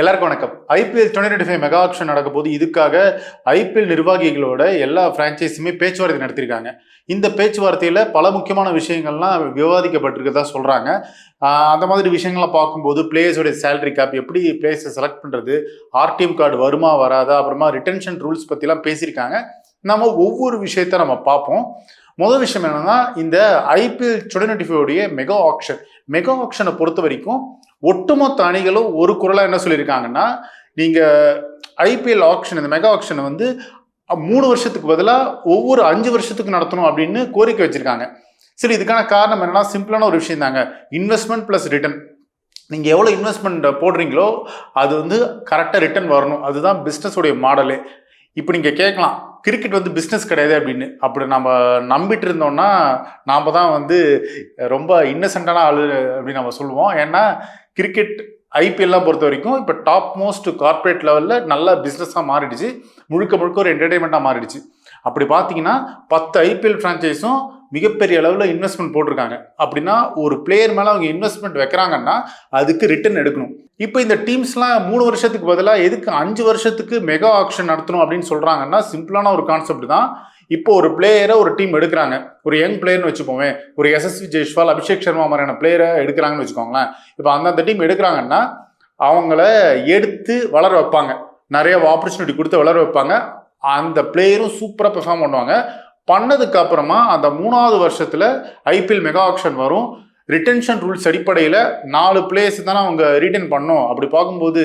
எல்லாருக்கும் வணக்கம். IPL twenty twenty five mega auction நடக்கும் போது இதுக்காக ஐபிஎல் நிர்வாகிகளோட எல்லா பிரான்ச்சைஸுமே பேச்சுவார்த்தை நடத்திருக்காங்க. இந்த பேச்சுவார்த்தையில் பல முக்கியமான விஷயங்கள்லாம் விவாதிக்கப்பட்டிருக்கதா சொல்கிறாங்க அந்த மாதிரி விஷயங்கள்லாம் பார்க்கும்போது பிளேயர்ஸோடைய சேலரி கேப் எப்படி பிளேயர்ஸை செலக்ட் பண்ணுறது ஆர்டிஎம் கார்டு வருமா வராதா அப்புறமா ரிட்டன்ஷன் ரூல்ஸ் பற்றிலாம் பேசியிருக்காங்க. நம்ம ஒவ்வொரு விஷயத்த நம்ம பார்ப்போம். முதல் விஷயம் என்னன்னா இந்த IPL twenty mega auction mega ஆக்ஷனை பொறுத்த வரைக்கும் ஒட்டுமொத்த அணிகளும் ஒரு குரலாக என்ன சொல்லியிருக்காங்கன்னா நீங்கள் ஐபிஎல் ஆக்ஷன் இந்த மெகா ஆக்ஷனை வந்து மூணு வருஷத்துக்கு பதிலாக ஒவ்வொரு அஞ்சு வருஷத்துக்கு நடத்தணும் அப்படின்னு கோரிக்கை வச்சுருக்காங்க. சரி இதுக்கான காரணம் என்னன்னா சிம்பிளான ஒரு விஷயம் தாங்க. இன்வெஸ்ட்மெண்ட் ப்ளஸ் ரிட்டர்ன் நீங்கள் எவ்வளோ இன்வெஸ்ட்மெண்ட் போடுறீங்களோ அது வந்து கரெக்டாக ரிட்டர்ன் வரணும். அதுதான் பிஸ்னஸோடைய மாடலு இப்போ நீங்கள் கேட்கலாம் கிரிக்கெட் வந்து பிஸ்னஸ் கிடையாது அப்படின்னு. அப்படி நம்ம நம்பிட்டு இருந்தோம்னா நாம் தான் வந்து ரொம்ப இன்னசென்ட்டான ஆளு அப்படின்னு நம்ம சொல்லுவோம். ஏன்னா கிரிக்கெட் ஐபிஎல்லாம் பொறுத்த வரைக்கும் இப்போ டாப் மோஸ்ட் கார்ப்பரேட் லெவலில் நல்ல பிஸ்னஸாக மாறிடுச்சு. முழுக்க முழுக்க ஒரு என்டர்டெயின்மெண்ட்டாக மாறிடுச்சு. அப்படி பார்த்தீங்கன்னா பத்து ஐபிஎல் ஃப்ரான்ச்சைஸும் மிகப்பெரிய அளவில் இன்வெஸ்ட்மெண்ட் போட்டிருக்காங்க. அப்படின்னா ஒரு பிளேயர் மேலே அவங்க இன்வெஸ்ட்மெண்ட் வைக்கிறாங்கன்னா அதுக்கு ரிட்டர்ன் எடுக்கணும். இப்போ இந்த டீம்ஸ்லாம் மூணு வருஷத்துக்கு பதிலாக எதுக்கு அஞ்சு வருஷத்துக்கு மெகா ஆக்ஷன் நடத்தணும் அப்படின்னு சொல்கிறாங்கன்னா சிம்பிளான ஒரு கான்செப்ட் தான். இப்போ ஒரு பிளேயரை ஒரு டீம் எடுக்கிறாங்க. ஒரு யங் பிளேயர்னு வச்சுப்போமே ஒரு எஸ்எஸ்வி ஜெய்ஷ்வால் அபிஷேக் சர்மா மாதிரியான பிளேயரை எடுக்கிறாங்கன்னு வச்சுக்கோங்களேன். இப்போ அந்தந்த டீம் எடுக்கிறாங்கன்னா அவங்கள எடுத்து வளர வைப்பாங்க. நிறைய ஆப்பர்ச்சுனிட்டி கொடுத்து வளர வைப்பாங்க. அந்த பிளேயரும் சூப்பராக பெர்ஃபார்ம் பண்ணுவாங்க. பண்ணதுக்கு அப்புறமா அந்த மூணாவது வருஷத்துல ஐபிஎல் மெகா ஆக்ஷன் வரும். ரிட்டென்ஷன் ரூல்ஸ் அடிப்படையில் நாலு பிளேயர்ஸ் தானே அவங்க ரீட்டைன் பண்ணோம். அப்படி பார்க்கும்போது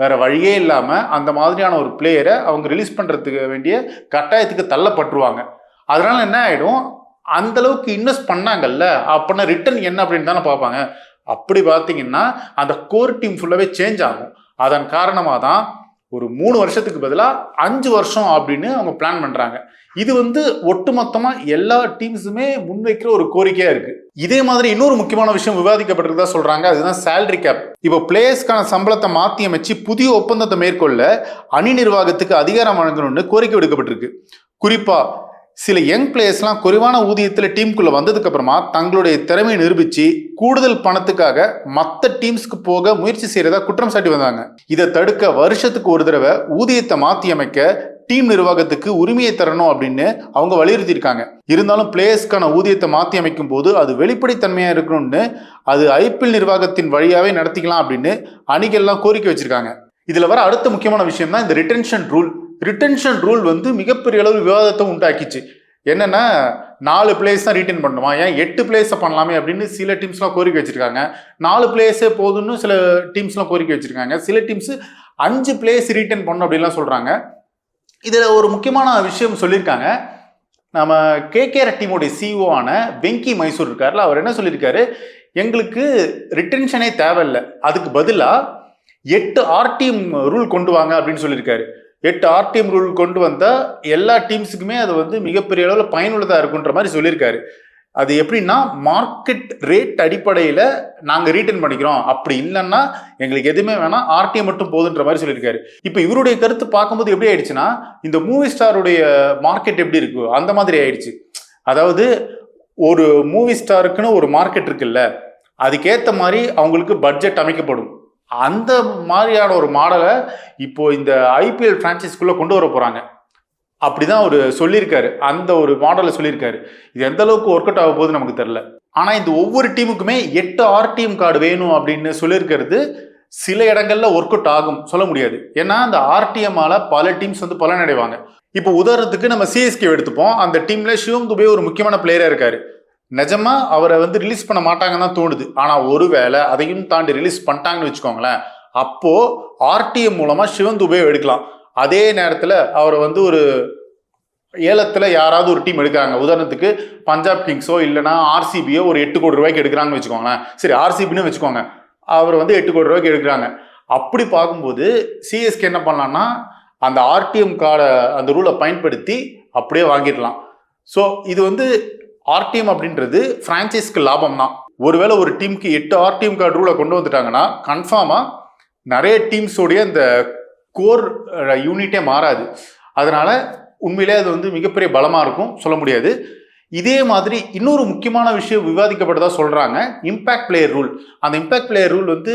வேற வழியே இல்லாமல் அந்த மாதிரியான ஒரு பிளேயரை அவங்க ரிலீஸ் பண்ணுறதுக்கு வேண்டிய கட்டாயத்துக்கு தள்ளப்பட்டுருவாங்க. அதனால என்ன ஆகிடும் அந்த அளவுக்கு இன்வெஸ்ட் பண்ணாங்கல்ல அப்படின்னா ரிட்டர்ன் என்ன அப்படின்னு தானே பார்ப்பாங்க. அப்படி பார்த்தீங்கன்னா அந்த கோர் டீம் ஃபுல்லாகவே சேஞ்ச் ஆகும். அதன் காரணமாக தான் ஒரு மூணு வருஷத்துக்கு பதிலாக அஞ்சு வருஷம் அப்படின்னு அவங்க பிளான் பண்ணுறாங்க இது வந்து ஒட்டுமொத்தமாக எல்லா டீம்ஸுமே முன்வைக்கிற ஒரு கோரிக்கையாக இருக்குது இதே மாதிரி இன்னொரு முக்கியமான விஷயம் விவாதிக்கப்பட்டிருக்கதா சொல்கிறாங்க அதுதான் சேலரி கேப் இப்போ பிளேயர்ஸ்க்கான சம்பளத்தை மாற்றி அமைச்சு புதிய ஒப்பந்தத்தை மேற்கொள்ள அணி நிர்வாகத்துக்கு அதிகாரம் வழங்கணும்னு கோரிக்கை விடுக்கப்பட்டிருக்கு. குறிப்பாக சில யங் பிளேயர்ஸ்லாம் குறைவான ஊதியத்தில் டீமுக்குள்ள வந்ததுக்கு அப்புறமா தங்களுடைய திறமையை நிரூபிச்சு கூடுதல் பணத்துக்காக மற்ற டீம்ஸ்க்கு போக முயற்சி செய்யறதா குற்றம் சாட்டி வந்தாங்க. இதை தடுக்க வருஷத்துக்கு ஒரு தடவை ஊதியத்தை மாற்றி அமைக்க டீம் நிர்வாகத்துக்கு உரிமையை தரணும் அப்படின்னு அவங்க வலியுறுத்தியிருக்காங்க. இருந்தாலும் பிளேயர்ஸ்க்கான ஊதியத்தை மாற்றி அமைக்கும் போது அது வெளிப்படைத்தன்மையாக இருக்கணும்னு அது ஐபிஎல் நிர்வாகத்தின் வழியாவே நடத்திக்கலாம் அப்படின்னு அணிகள்லாம் கோரிக்கை வச்சிருக்காங்க. இதுல வர அடுத்த முக்கியமான விஷயம் தான் இந்த ரிட்டென்ஷன் ரூல் ரிட்டென்ஷன் ரூல் வந்து மிகப்பெரிய அளவு விவாதத்தை உண்டாக்கிச்சு. என்னென்னா நாலு பிளேஸ் தான் ரீட்டைன் பண்ணுமா? ஏன் எட்டு பிளேஸை பண்ணலாமே அப்படின்னு சில டீம்ஸ்லாம் கோரிக்கை வச்சுருக்காங்க. நாலு பிளேஸே போதும்னு சில டீம்ஸ்லாம் கோரிக்கை வச்சுருக்காங்க. சில டீம்ஸ் அஞ்சு பிளேஸ் ரீட்டைன் பண்ணும் அப்படின்லாம் சொல்கிறாங்க இதில் ஒரு முக்கியமான விஷயம் சொல்லியிருக்காங்க. நம்ம கேகேஆர் டீமோடைய சிஓ ஆன வெங்கி மைசூர் இருக்கார்ல அவர் என்ன சொல்லியிருக்காரு? எங்களுக்கு ரிட்டென்ஷனே தேவையில்லை. அதுக்கு பதிலாக எட்டு ஆர்டிஎம் ரூல் கொண்டு வாங்க அப்படின்னு சொல்லியிருக்காரு. எட்டு ஆர்டிஎம் ரூல் கொண்டு வந்தால் எல்லா டீம்ஸுக்குமே அது வந்து மிகப்பெரிய அளவில் பயனுள்ளதாக இருக்குன்ற மாதிரி சொல்லியிருக்காரு. அது எப்படின்னா மார்க்கெட் ரேட் அடிப்படையில் நாங்கள் ரீட்டர்ன் பண்ணிக்கிறோம். அப்படி இல்லைன்னா எங்களுக்கு எதுவுமே வேணாம். ஆர்டிஎம் மட்டும் போதுன்ற மாதிரி சொல்லியிருக்காரு. இப்போ இவருடைய கருத்து பார்க்கும்போது எப்படி ஆயிடுச்சுன்னா இந்த மூவி ஸ்டாருடைய மார்க்கெட் எப்படி இருக்கு? அந்த மாதிரி ஆயிடுச்சு. அதாவது ஒரு மூவி ஸ்டாருக்குன்னு ஒரு மார்க்கெட் இருக்குல்ல அதுக்கேற்ற மாதிரி அவங்களுக்கு பட்ஜெட் அமைக்கப்படும். அந்த மாதிரியான ஒரு மாடலை இப்போ இந்த ஐபிஎல் ஃப்ரான்ச்சைஸ்குள்ளே கொண்டு வர போகிறாங்க அப்படிதான் அவர் சொல்லியிருக்காரு. அந்த ஒரு மாடலை சொல்லியிருக்காரு. இது எந்த அளவுக்கு ஒர்க் அவுட் ஆக போகுது நமக்கு தெரில ஆனால் இந்த ஒவ்வொரு டீமுக்குமே எட்டு ஆர்டிஎம் கார்டு வேணும் அப்படின்னு சொல்லியிருக்கிறது சில இடங்களில் ஒர்க் அவுட் ஆகும். சொல்ல முடியாது. ஏன்னா அந்த ஆர்டிஎம்மால் பல டீம்ஸ் வந்து பலனடைவாங்க. இப்போ உதாரணத்துக்கு நம்ம சிஎஸ்கே எடுத்துப்போம். அந்த டீம்ல சிவம் துபே ஒரு முக்கியமான பிளேயராக இருக்காரு. நிஜமா அவரை வந்து ரிலீஸ் பண்ண மாட்டாங்கன்னு தான் தோணுது. ஆனா ஒருவேளை அதையும் தாண்டி ரிலீஸ் பண்ணிட்டாங்கன்னு வச்சுக்கோங்களேன் அப்போ ஆர்டிஎம் மூலமா சிவன் துபே எடுக்கலாம். அதே நேரத்துல அவரை வந்து ஒரு ஏலத்துல யாராவது ஒரு டீம் எடுக்கிறாங்க. உதாரணத்துக்கு பஞ்சாப் கிங்ஸோ இல்லைன்னா ஆர்சிபியோ ஒரு எட்டு கோடி ரூபாய்க்கு எடுக்கிறாங்கன்னு வச்சுக்கோங்களேன். சரி ஆர்சிபின்னு வச்சுக்கோங்க. அவர் வந்து எட்டு கோடி ரூபாய்க்கு எடுக்கிறாங்க. அப்படி பார்க்கும்போது சிஎஸ்கே என்ன பண்ணலாம்னா அந்த ஆர்டிஎம் கார்டை அந்த ரூலை பயன்படுத்தி அப்படியே வாங்கிடலாம். ஸோ இது வந்து ஆர்டிஎம் அப்படின்றது ஃப்ரான்ச்சைஸ்க்கு லாபம் தான் ஒருவேளை ஒரு டீமுக்கு எட்டு ஆர்டிஎம் கார்டு ரூலை கொண்டு வந்துட்டாங்கன்னா கன்ஃபார்மாக நிறைய டீம்ஸோடைய அந்த கோர் யூனிட்டே மாறாது. அதனால உண்மையிலே அது வந்து மிகப்பெரிய பலமாக இருக்கும் சொல்ல முடியாது. இதே மாதிரி இன்னொரு முக்கியமான விஷயம் விவாதிக்கப்பட்டதாக சொல்கிறாங்க இம்பாக்ட் பிளேயர் ரூல் அந்த இம்பாக்ட் பிளேயர் ரூல் வந்து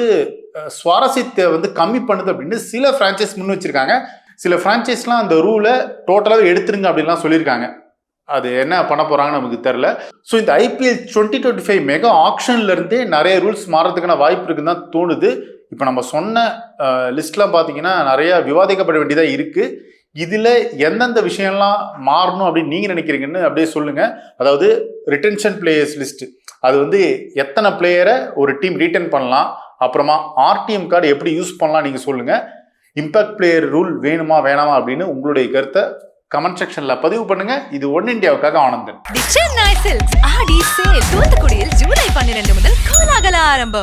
சுவாரஸ்யத்தை வந்து கம்மி பண்ணுது அப்படின்னு சில ஃப்ரான்ச்சைஸ் முன் வச்சுருக்காங்க. சில ஃப்ரான்ச்சைஸ்லாம் அந்த ரூலை டோட்டலாகவே எடுத்துருங்க அப்படின்லாம் சொல்லியிருக்காங்க. அது என்ன பண்ண போகிறாங்கன்னு நமக்கு தெரில ஸோ இந்த IPL twenty twenty five mega ஆப்ஷன்ல இருந்தே நிறைய ரூல்ஸ் மாறதுக்கான வாய்ப்பு இருக்குன்னு தான் தோணுது. இப்போ நம்ம சொன்ன லிஸ்ட்லாம் பார்த்தீங்கன்னா நிறைய விவாதிக்கப்பட வேண்டியதாக இருக்கு. இதில் எந்தெந்த விஷயம்லாம் மாறணும் அப்படின்னு நீங்கள் நினைக்கிறீங்கன்னு அப்படியே சொல்லுங்கள் அதாவது ரிட்டென்ஷன் பிளேயர்ஸ் லிஸ்ட்டு அது வந்து எத்தனை பிளேயரை ஒரு டீம் ரீட்டன் பண்ணலாம். அப்புறமா ஆர்டிஎம் கார்டு எப்படி யூஸ் பண்ணலாம் நீங்கள் சொல்லுங்கள் இம்பாக்ட் பிளேயர் ரூல் வேணுமா வேணாமா அப்படின்னு உங்களுடைய கருத்தை கமெண்ட் செக்ஷன்ல பதிவு பண்ணுங்க. இது ஒன் இந்தியாவுக்காக ஆனந்தன். ஆடி சேல். தூத்துக்குடியில் ஜூலை பன்னிரண்டு முதல் கோலாகல ஆரம்பம்.